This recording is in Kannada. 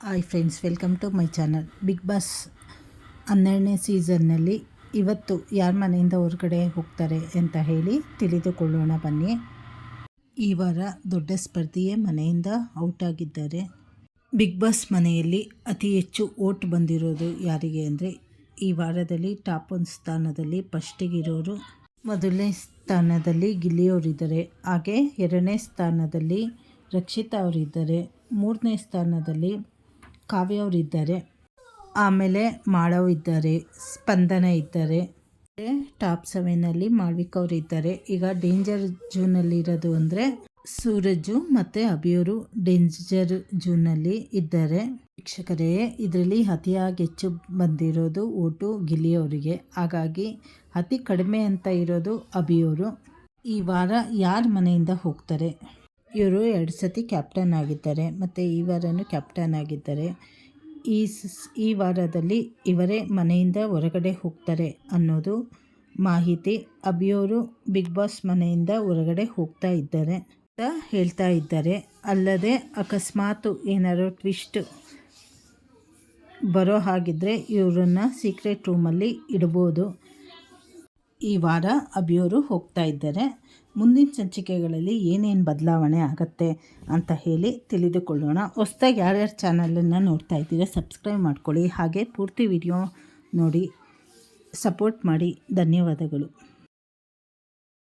Hi friends, welcome to my channel. Bigg Boss ಹನ್ನೆರಡನೇ ಸೀಸನ್ನಲ್ಲಿ ಇವತ್ತು ಯಾರ ಮನೆಯಿಂದ ಹೊರಗಡೆ ಹೋಗ್ತಾರೆ ಅಂತ ಹೇಳಿ ತಿಳಿದುಕೊಳ್ಳೋಣ ಬನ್ನಿ. ಈ ವಾರ ದೊಡ್ಡ ಸ್ಪರ್ಧೆಯೇ ಮನೆಯಿಂದ ಔಟ್ ಆಗಿದ್ದಾರೆ. ಬಿಗ್ ಬಾಸ್ ಮನೆಯಲ್ಲಿ ಅತಿ ಹೆಚ್ಚು ಓಟ್ ಬಂದಿರೋದು ಯಾರಿಗೆ ಅಂದರೆ, ಈ ವಾರದಲ್ಲಿ ಟಾಪ್ ಒನ್ ಸ್ಥಾನದಲ್ಲಿ ಫಸ್ಟಿಗಿರೋರು ಮೊದಲನೇ ಸ್ಥಾನದಲ್ಲಿ ಗಿಲ್ಲಿಯವರಿದ್ದಾರೆ ಹಾಗೆ ಎರಡನೇ ಸ್ಥಾನದಲ್ಲಿ ರಕ್ಷಿತಾ ಅವರಿದ್ದಾರೆ. ಮೂರನೇ ಸ್ಥಾನದಲ್ಲಿ ಕಾವ್ಯ ಅವರಿದ್ದಾರೆ ಆಮೇಲೆ ಮಾಳವ್ ಇದ್ದಾರೆ, ಸ್ಪಂದನ ಇದ್ದಾರೆ. ಟಾಪ್ ಸೆವೆನಲ್ಲಿ ಅವ್ರು ಇದ್ದಾರೆ ಈಗ ಡೇಂಜರ್ ಝೋನಲ್ಲಿ ಇರೋದು ಅಂದರೆ ಸೂರಜು ಮತ್ತು ಅಭಿಯವರು ಡೇಂಜರ್ ಜೂನಲ್ಲಿ ಇದ್ದಾರೆ. ವೀಕ್ಷಕರೇ, ಇದರಲ್ಲಿ ಅತಿಯಾಗಿ ಹೆಚ್ಚು ಬಂದಿರೋದು ಓಟು ಗಿಲಿಯವರಿಗೆ ಹಾಗಾಗಿ ಅತಿ ಕಡಿಮೆ ಅಂತ ಇರೋದು ಅಭಿಯವರು ಈ ವಾರ ಯಾರ ಮನೆಯಿಂದ ಹೋಗ್ತಾರೆ? ಇವರು ಎರಡು ಸತಿ ಕ್ಯಾಪ್ಟನ್ ಆಗಿದ್ದಾರೆ ಮತ್ತು ಈ ವಾರನೂ ಕ್ಯಾಪ್ಟನ್ ಆಗಿದ್ದಾರೆ. ಈ ಈ ವಾರದಲ್ಲಿ ಇವರೇ ಮನೆಯಿಂದ ಹೊರಗಡೆ ಹೋಗ್ತಾರೆ ಅನ್ನೋದು ಮಾಹಿತಿ ಅಭಿಯವರು ಬಿಗ್ ಬಾಸ್ ಮನೆಯಿಂದ ಹೊರಗಡೆ ಹೋಗ್ತಾ ಇದ್ದಾರೆ ಅಂತ ಹೇಳ್ತಾ ಇದ್ದಾರೆ. ಅಲ್ಲದೆ ಅಕಸ್ಮಾತು ಏನಾದ್ರು ಟ್ವಿಸ್ಟ್ ಬರೋ ಹಾಗಿದ್ದರೆ ಇವರನ್ನು ಸೀಕ್ರೆಟ್ ರೂಮಲ್ಲಿ ಇಡ್ಬೋದು. ಈ ವಾರ ಅಭಿಯವರು ಹೋಗ್ತಾ ಇದ್ದಾರೆ. ಮುಂದಿನ ಸಂಚಿಕೆಗಳಲ್ಲಿ ಏನೇನು ಬದಲಾವಣೆ ಆಗುತ್ತೆ ಅಂತ ಹೇಳಿ ತಿಳಿದುಕೊಳ್ಳೋಣ. ಹೊಸ್ದಾಗಿ ಯಾರ್ಯಾರು ಚಾನಲನ್ನು ನೋಡ್ತಾ ಇದ್ದೀರಾ, ಸಬ್ಸ್ಕ್ರೈಬ್ ಮಾಡ್ಕೊಳ್ಳಿ. ಹಾಗೆ ಪೂರ್ತಿ ವಿಡಿಯೋ ನೋಡಿ, ಸಪೋರ್ಟ್ ಮಾಡಿ. ಧನ್ಯವಾದಗಳು.